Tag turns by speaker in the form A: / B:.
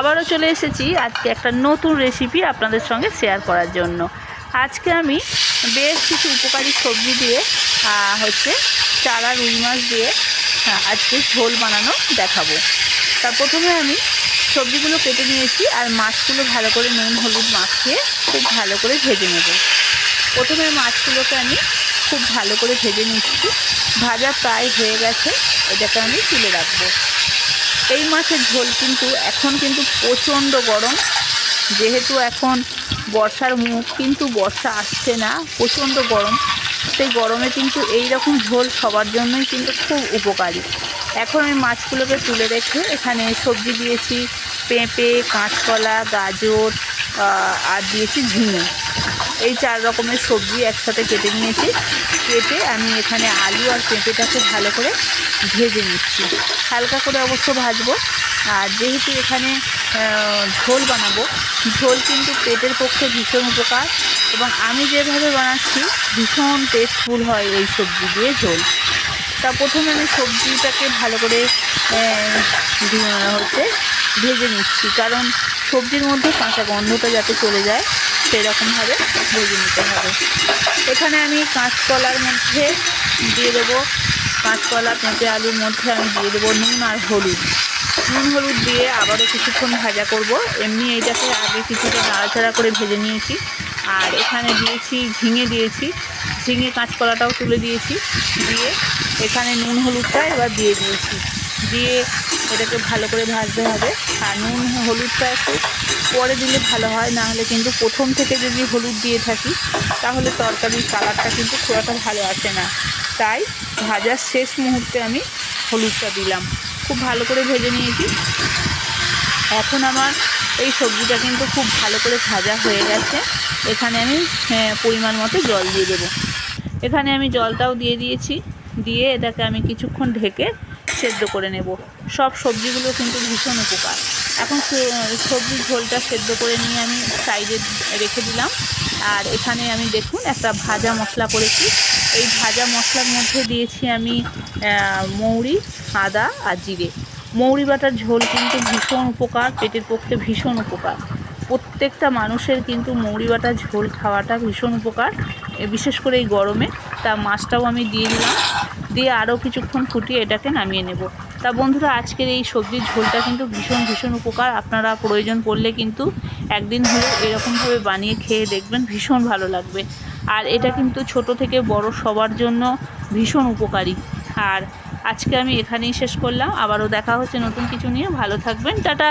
A: আবারও চলে এসেছি আজকে একটা নতুন রেসিপি আপনাদের সঙ্গে শেয়ার করার জন্য। আজকে আমি বেশ কিছু উপকারী সবজি দিয়ে হচ্ছে চারা, রুই মাছ দিয়ে আজকে ঝোল বানানো দেখাবো। তা প্রথমে আমি সবজিগুলো কেটে নিয়েছি আর মাছগুলো ভালো করে নুন, হলুদ মাখিয়ে খুব ভালো করে ভেজে নেব। প্রথমে মাছগুলোকে আমি খুব ভালো করে ভেজে নিচ্ছি। ভাজা প্রায় হয়ে গেছে, এটাকে আমি তুলে রাখব। মাছের ঝোল, কিন্তু এখন কিন্তু প্রচণ্ড গরম। যেহেতু এখন বর্ষার মুখ, কিন্তু বর্ষা আসছে না, প্রচণ্ড গরম। সেই গরমে কিন্তু এই রকম ঝোল সবার জন্যই কিন্তু খুব উপকারী। এখন আমি মাছগুলোকে তুলে রেখে এখানে সবজি দিয়েছি, পেঁপে, কাঁচকলা, গাজর আর দিয়েছি ঝিঙে। এই চার রকমের সবজি একসাথে কেটে নিয়েছি। কেটে আমি এখানে আলু আর পেঁপেটাকে ভালো করে ভেজে নিচ্ছি। হালকা করে অবশ্য ভাজবো। আর যেহেতু এখানে ঝোল বানাবো, ঝোল কিন্তু পেটের পক্ষে ভীষণ উপকার এবং আমি যেভাবে বানাচ্ছি, ভীষণ টেস্টফুল হয় এই সবজি দিয়ে ঝোল। তা প্রথমে আমি সবজিটাকে ভালো করে হচ্ছে ভেজে নিচ্ছি। কারণ সবজির মধ্যে কাঁচা গন্ধটা যাতে চলে যায় সেরকমভাবে ভেজে নিতে হবে। এখানে আমি কাঁচকলার মধ্যে দিয়ে দেবো। কাঁচকলা পেঁপে আলুর মধ্যে আমি দিয়ে দেবো নুন আর হলুদ। নুন, হলুদ দিয়ে আবারও কিছুক্ষণ ভাজা করব। এমনি এইটাকে আগে কিছুটা নাড়াচাড়া করে ভেজে নিয়েছি। আর এখানে দিয়েছি, ঝিঙে দিয়েছি। ঝিঙে কাঁচকলাটাও তুলে দিয়েছি। দিয়ে এখানে নুন, হলুদটা এবার দিয়ে দিয়েছি। দিয়ে এটাকে ভালো করে ভাজতে হবে। আর নুন হলুদটা একটু পরে দিলে ভালো হয় না হলে কিন্তু প্রথম থেকে যদি হলুদ দিয়ে থাকি তাহলে তরকারির কালারটা কিন্তু খুব একটা ভালো আসে না। তাই ভাজার শেষ মুহূর্তে আমি হলুদটা দিলাম। খুব ভালো করে ভেজে নিয়েছি। এখন আমার এই সবজিটা কিন্তু খুব ভালো করে ভাজা হয়ে গেছে। এখানে আমি হ্যাঁ, পরিমাণ মতো জল দিয়ে দেবো। এখানে আমি জলটাও দিয়ে দিয়েছি। দিয়ে এটাকে আমি কিছুক্ষণ ঢেকে সেদ্ধ করে নেব। সব সবজিগুলো কিন্তু ভীষণ উপকার। এখন সবজির ঝোলটা সেদ্ধ করে নিয়ে আমি সাইডে রেখে দিলাম। আর এখানে আমি দেখুন একটা ভাজা মশলা করেছি। এই ভাজা মশলার মধ্যে দিয়েছি আমি মৌরি, আদা আর জিরে। মৌরি বাটার ঝোল কিন্তু ভীষণ উপকার, পেটের পক্ষে ভীষণ উপকার। প্রত্যেকটা মানুষের কিন্তু মৌরি বাটা ঝোল খাওয়াটা ভীষণ উপকার বিশেষ করে এই গরমে। তা মাছটাও আমি দিয়ে দিলাম। দিয়ে আরও কিছুক্ষণ ফুটিয়ে এটাকে নামিয়ে নেব। তা বন্ধুরা, আজকের এই সবজির ঝোলটা কিন্তু ভীষণ ভীষণ উপকার। আপনারা প্রয়োজন পড়লে কিন্তু একদিন হলেও এরকমভাবে বানিয়ে খেয়ে দেখবেন, ভীষণ ভালো লাগবে। আর এটা কিন্তু ছোট থেকে বড় সবার জন্য ভীষণ উপকারী। আর আজকে আমি এখানেই শেষ করলাম। আবারও দেখা হচ্ছে নতুন কিছু নিয়ে। ভালো থাকবেন। টাটা!